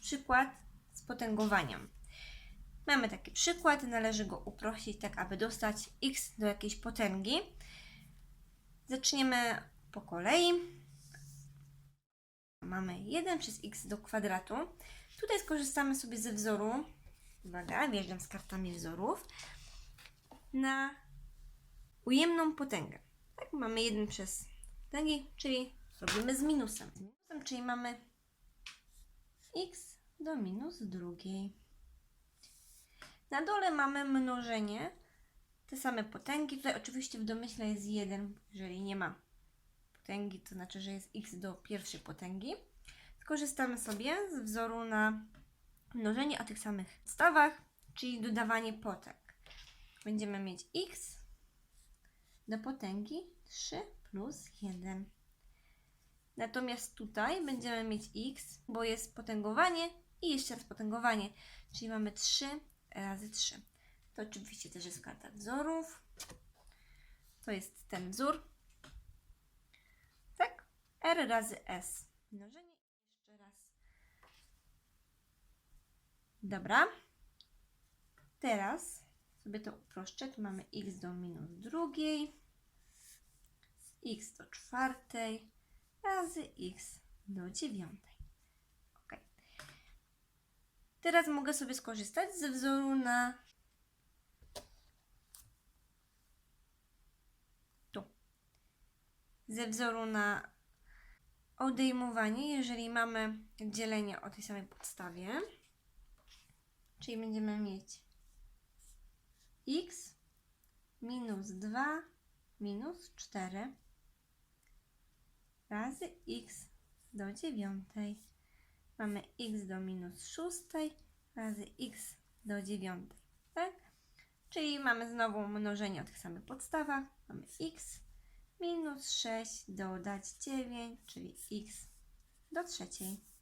przykład z potęgowaniem. Mamy taki przykład, należy go uprościć tak, aby dostać x do jakiejś potęgi. Zaczniemy po kolei. Mamy 1 przez x do kwadratu. Tutaj skorzystamy sobie ze wzoru. Uwaga, wjeżdżam z kartami wzorów. Na ujemną potęgę. Tak, mamy 1 przez potęgi, czyli robimy z minusem. Z minusem, czyli mamy x do minus drugiej. Na dole mamy mnożenie, te same potęgi. Tutaj oczywiście w domyśle jest 1, jeżeli nie ma potęgi, to znaczy, że jest x do pierwszej potęgi. Skorzystamy sobie z wzoru na mnożenie o tych samych stawach, czyli dodawanie potęg. Będziemy mieć x do potęgi 3 plus 1. Natomiast tutaj będziemy mieć x, bo jest potęgowanie i jeszcze raz potęgowanie, czyli mamy 3 razy 3. To oczywiście też jest karta wzorów. To jest ten wzór. Tak? R razy S. Mnożenie jeszcze raz. Dobra. Teraz sobie to uproszczę. Tu mamy x do minus drugiej. x do czwartej razy x do dziewiątej. Ok. Teraz mogę sobie skorzystać ze wzoru na tu. Ze wzoru na odejmowanie, jeżeli mamy dzielenie o tej samej podstawie. Czyli będziemy mieć x minus 2 minus 4 razy x do dziewiątej. Mamy x do minus szóstej razy x do dziewiątej. Tak? Czyli mamy znowu mnożenie o tych samych podstawach. Mamy x minus 6 dodać 9, czyli x do trzeciej.